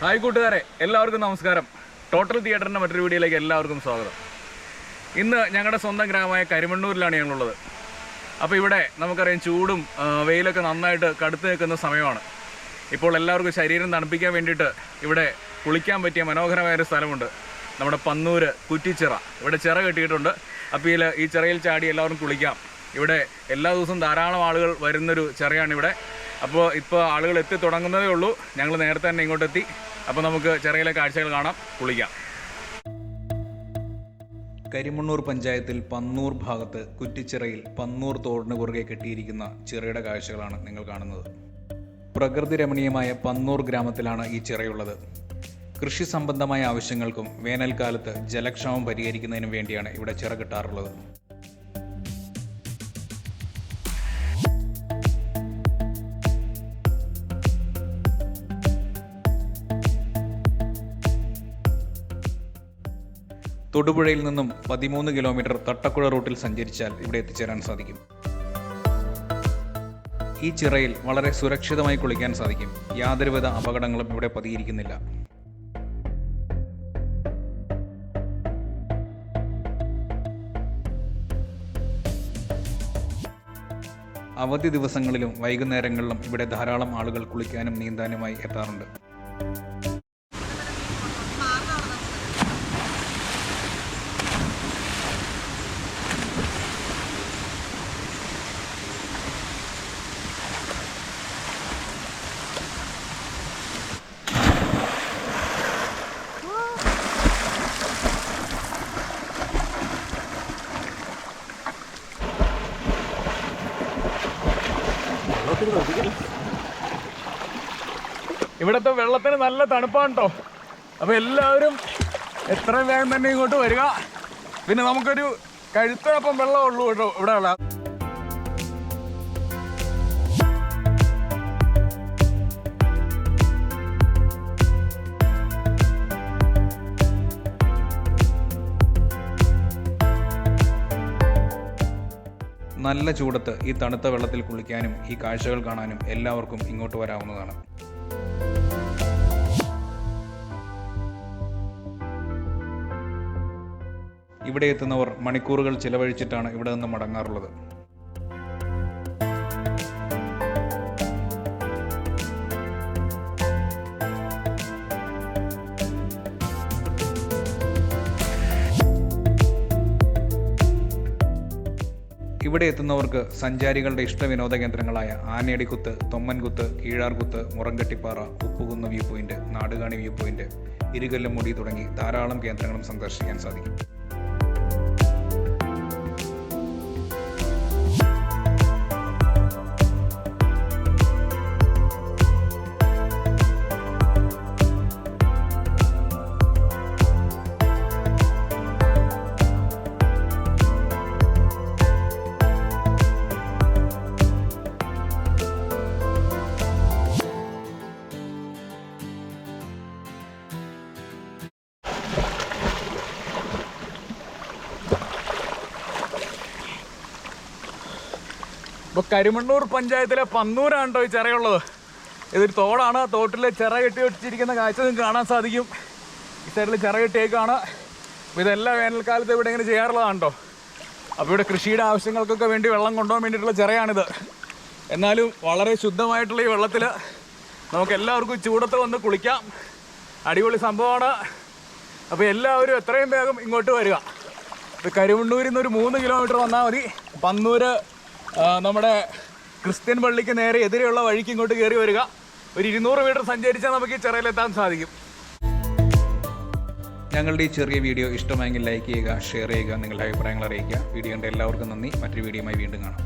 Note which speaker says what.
Speaker 1: Hi കൂട്ടുകാരെ എല്ലാവർക്കും നമസ്കാരം. ടോട്ടൽ തിയേറ്ററിന്റെ മറ്റൊരു വീഡിയോയിലേക്ക് എല്ലാവർക്കും സ്വാഗതം. ഇന്ന് ഞങ്ങളുടെ സ്വന്തം ഗ്രാമമായ കരിമണ്ണൂരിലാണ് ഞങ്ങളുള്ളത്. അപ്പോൾ ഇവിടെ നമുക്കറിയാം ചൂടും വെയിലൊക്കെ നന്നായിട്ട് കടുത്ത് നിൽക്കുന്ന സമയമാണ്. ഇപ്പോൾ എല്ലാവർക്കും ശരീരം തണുപ്പിക്കാൻ വേണ്ടിയിട്ട് ഇവിടെ കുളിക്കാൻ പറ്റിയ മനോഹരമായൊരു സ്ഥലമുണ്ട്. നമ്മുടെ പന്നൂര് കുറ്റിച്ചിറ. ഇവിടെ ചിറ കെട്ടിയിട്ടുണ്ട്. അപ്പോൾ ഈ ചിറയിൽ ചാടി എല്ലാവരും കുളിക്കാം. ഇവിടെ എല്ലാ ദിവസവും ധാരാളം ആളുകൾ വരുന്നൊരു ചിറയാണിവിടെ അപ്പോൾ ഇപ്പോൾ ആളുകൾ എത്തി തുടങ്ങുന്നതേ ഉള്ളൂ. ഞങ്ങൾ നേരത്തെ തന്നെ ഇങ്ങോട്ട് എത്തി അപ്പോൾ നമുക്ക് ചെറിയ കാഴ്ചകൾ കാണാം. കുളിക്കാം. കരിമണ്ണൂർ പഞ്ചായത്തിൽ പന്നൂർ ഭാഗത്ത് കുറ്റിച്ചിറയിൽ പന്നൂർ തോടിന് കുറുകെ കെട്ടിയിരിക്കുന്ന ചിറയുടെ കാഴ്ചകളാണ് നിങ്ങൾ കാണുന്നത്. പ്രകൃതി രമണീയമായ പന്നൂർ ഗ്രാമത്തിലാണ് ഈ ചിറയുള്ളത്. കൃഷി സംബന്ധമായ ആവശ്യങ്ങൾക്കും വേനൽക്കാലത്ത് ജലക്ഷാമം പരിഹരിക്കുന്നതിനും വേണ്ടിയാണ് ഇവിടെ ചിറ കിട്ടാറുള്ളത്. തൊടുപുഴയിൽ നിന്നും പതിമൂന്ന് കിലോമീറ്റർ തട്ടക്കുഴ റൂട്ടിൽ സഞ്ചരിച്ചാൽ ഇവിടെ എത്തിച്ചേരാൻ സാധിക്കും. ഈ ചിറയിൽ വളരെ സുരക്ഷിതമായി കുളിക്കാൻ സാധിക്കും. യാതൊരുവിധ അപകടങ്ങളും ഇവിടെ പതിയിരിക്കുന്നില്ല. അവധി ദിവസങ്ങളിലും വൈകുന്നേരങ്ങളിലും ഇവിടെ ധാരാളം ആളുകൾ കുളിക്കാനും നീന്താനുമായി എത്താറുണ്ട്. ഇവിടുത്തെ വെള്ളത്തിന് നല്ല തണുപ്പാണ് കേട്ടോ അപ്പോൾ എല്ലാവരും എത്രയും വേഗം തന്നെ ഇങ്ങോട്ട് വരിക. പിന്നെ നമുക്കൊരു കഴുത്തിനൊപ്പം വെള്ളം ഉള്ളൂ കേട്ടോ. ഇവിടെ ഉള്ള നല്ല ചൂടത്ത് ഈ തണുത്ത വെള്ളത്തിൽ കുളിക്കാനും ഈ കാഴ്ചകൾ കാണാനും എല്ലാവർക്കും ഇങ്ങോട്ട് വരാവുന്നതാണ്. ഇവിടെ എത്തുന്നവർ മണിക്കൂറുകൾ ചിലവഴിച്ചിട്ടാണ് ഇവിടെ നിന്ന് മടങ്ങാറുള്ളത്. ഇവിടെ എത്തുന്നവർക്ക് സഞ്ചാരികളുടെ ഇഷ്ട വിനോദ കേന്ദ്രങ്ങളായ Anayadikuthu Thommankuthu Keezharkuthu Murankattippara Uppukunnu view point Nadukani view point Irukallumudi തുടങ്ങി ധാരാളം കേന്ദ്രങ്ങളും സന്ദർശിക്കാൻ സാധിക്കും. ഇപ്പോൾ കരിമണ്ണൂർ പഞ്ചായത്തിലെ പന്നൂരാണ് കേട്ടോ ഈ ചിറയുള്ളത്? ഇതൊരു തോടാണ്. തോട്ടിൽ ചിറ കെട്ടി വെച്ചിരിക്കുന്ന കാഴ്ച നിങ്ങൾക്ക് കാണാൻ സാധിക്കും. ഈ സൈഡിൽ ചിറ കെട്ടിയേക്കാണ്. അപ്പോൾ ഇതെല്ലാം വേനൽക്കാലത്ത് ഇവിടെ ഇങ്ങനെ ചെയ്യാറുള്ളതാണ് കേട്ടോ അപ്പോൾ ഇവിടെ കൃഷിയുടെ ആവശ്യങ്ങൾക്കൊക്കെ വേണ്ടി വെള്ളം കൊണ്ടുപോകാൻ വേണ്ടിയിട്ടുള്ള ചിറയാണിത്. എന്നാലും വളരെ ശുദ്ധമായിട്ടുള്ള ഈ വെള്ളത്തിൽ നമുക്ക് എല്ലാവർക്കും ചൂടത്ത് വന്ന് കുളിക്കാം. അടിപൊളി സംഭവമാണ്. അപ്പോൾ എല്ലാവരും എത്രയും വേഗം ഇങ്ങോട്ട് വരിക. ഇത് കരുവണ്ണൂരിൽ നിന്ന് ഒരു മൂന്ന് കിലോമീറ്റർ വന്നാൽ മതി. പന്നൂര് നമ്മുടെ ക്രിസ്ത്യൻ പള്ളിക്ക് നേരെ എതിരെയുള്ള വഴിക്ക് ഇങ്ങോട്ട് കയറി വരിക. ഒരു ഇരുന്നൂറ് മീറ്റർ സഞ്ചരിച്ചാൽ നമുക്ക് ഈ ചിറയിലെത്താൻ സാധിക്കും. ഞങ്ങളുടെ ഈ ചെറിയ വീഡിയോ ഇഷ്ടമായെങ്കിൽ ലൈക്ക് ചെയ്യുക ഷെയർ ചെയ്യുക നിങ്ങളുടെ അഭിപ്രായങ്ങൾ അറിയിക്കുക. വീഡിയോ കണ്ട എല്ലാവർക്കും നന്ദി. മറ്റൊരു വീഡിയോയുമായി വീണ്ടും കാണാം.